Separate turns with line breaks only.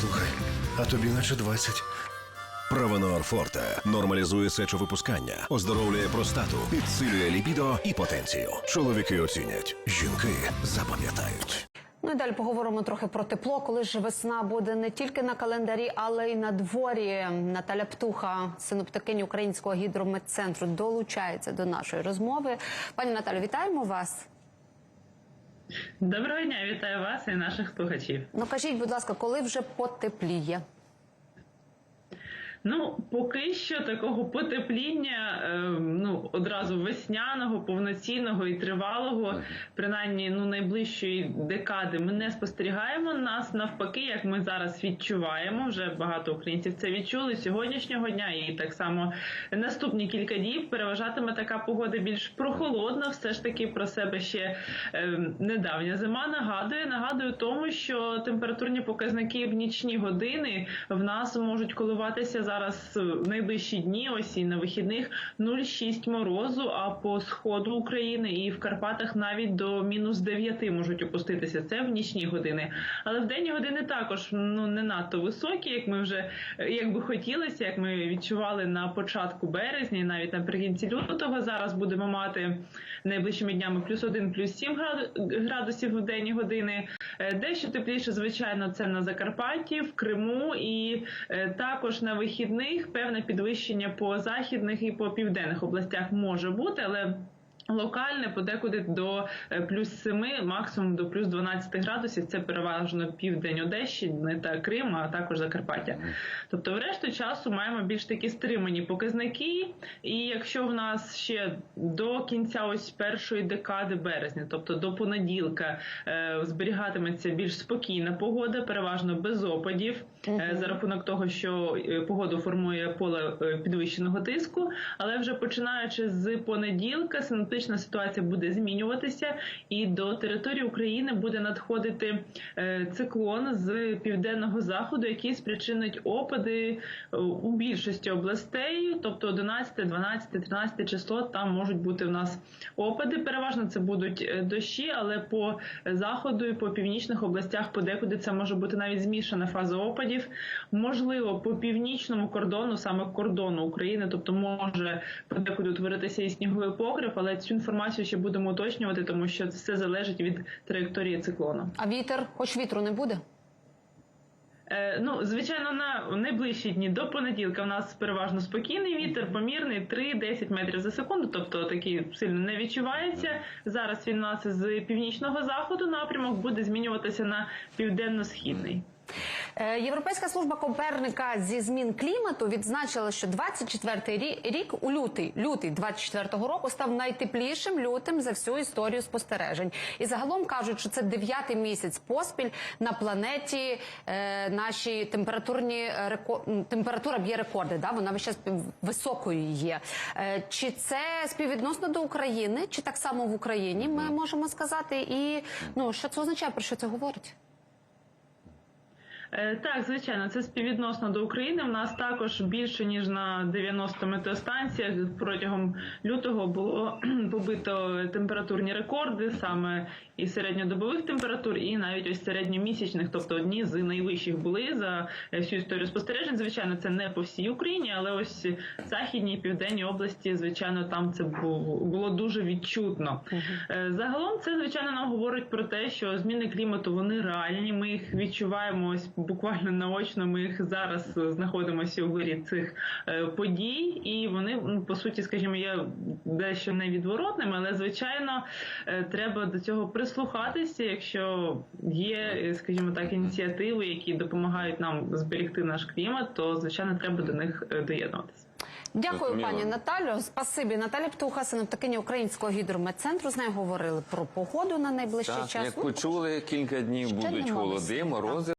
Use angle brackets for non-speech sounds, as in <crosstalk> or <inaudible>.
Слухай, а тобі наче 20.
Правонор Форте нормалізує сечовипускання, оздоровлює простату, підсилює лібідо і потенцію. Чоловіки оцінять, жінки запам'ятають.
Ну і далі поговоримо трохи про тепло, коли ж весна буде не тільки на календарі, але й на дворі. Наталя Птуха, синоптикиня Українського гідрометцентру, долучається до нашої розмови. Пані Наталю, вітаємо вас.
Доброго дня, вітаю вас і наших слухачів.
Ну кажіть, будь ласка, коли вже потепліє?
Ну, поки що такого потепління, е, ну одразу весняного, повноцінного і тривалого, принаймні ну найближчої декади, ми не спостерігаємо. Нас навпаки, як ми зараз відчуваємо, вже багато українців це відчули сьогоднішнього дня, і так само наступні кілька днів переважатиме така погода більш прохолодна. Все ж таки про себе ще е, недавня зима нагадує. Нагадую тому, що температурні показники в нічні години в нас можуть коливатися зараз в найближчі дні, ось і на вихідних 0,6 морозу. А по сходу України і в Карпатах навіть до мінус 9 можуть опуститися. Це в нічні години. Але в денні години також ну не надто високі, як ми вже як би хотілося, як ми відчували на початку березня, навіть наприкінці лютого. Зараз будемо мати найближчими днями плюс 1, плюс 7 граду- градусів в денні години. Е, Дещо тепліше, звичайно, це на Закарпатті, в Криму і е, також на вихідних певне підвищення по західних і по південних областях може бути, але. Локальне подекуди до е, плюс 7, максимум до плюс 12 градусів. Це переважно південь Одещини та Крим, а також Закарпаття. Тобто, в решту часу маємо більш такі стримані показники. І якщо в нас ще до кінця ось першої декади березня, тобто до понеділка, е, зберігатиметься більш спокійна погода, переважно без опадів, е, за рахунок того, що погоду формує поле підвищеного тиску. Але вже починаючи з понеділка, синоптична ситуація буде змінюватися, і до території України буде надходити е, циклон з південного заходу, який спричинить опади е, у більшості областей, тобто 11, 12, 13 число. Там можуть бути в нас опади. Переважно це будуть е, дощі, але по заходу і по північних областях подекуди це може бути навіть змішана фаза опадів. Можливо, по північному кордону, саме кордону України, тобто може подекуди утворитися і сніговий покрив, але цю інформацію ще будемо уточнювати, тому що все залежить від траєкторії циклону.
А вітер, хоч вітру не буде?
Е, ну, звичайно, на найближчі дні до понеділка в нас переважно спокійний вітер, помірний 3-10 метрів за секунду, тобто такий сильно не відчувається. Зараз він у нас з північного заходу напрямок буде змінюватися на південно-східний.
Е, Європейська служба Коперника зі змін клімату відзначила, що 24-й рі- рік у лютий, лютий 24-го року став найтеплішим лютим за всю історію спостережень. І загалом кажуть, що це дев'ятий місяць поспіль на планеті е, наші температурні реко... температура б'є рекорди. Да? Вона пів- високою є. Е, чи це співвідносно до України, чи так само в Україні ми можемо сказати? І ну що це означає, про що це говорить?
Е, Так, звичайно, це співвідносно до України. У нас також більше ніж на 90 метеостанціях протягом лютого було <clears throat> побито температурні рекорди, саме і середньодобових температур, і навіть ось середньомісячних, тобто одні з найвищих були за всю історію спостережень. Звичайно, це не по всій Україні, але ось західній і південній області, звичайно, там це бу- було дуже відчутно. Е, Загалом це звичайно нам говорить про те, що зміни клімату вони реальні. Ми їх відчуваємо ось буквально наочно. Ми їх зараз е, знаходимося у вирі цих е, подій, і вони ну, по суті, скажімо, є дещо невідворотними, але звичайно е, треба до цього прислухатися, якщо є, скажімо так, ініціативи, які допомагають нам зберегти наш клімат, то звичайно треба до них доєднуватися.
Дякую,
Зрозуміло.
пані Наталю. Спасибі. Наталя Птуха, синоптикиня Українського гідрометцентру. З нею говорили про погоду на найближчий
Так,
час.
як почули, кілька днів
ще
будуть холоди, морози.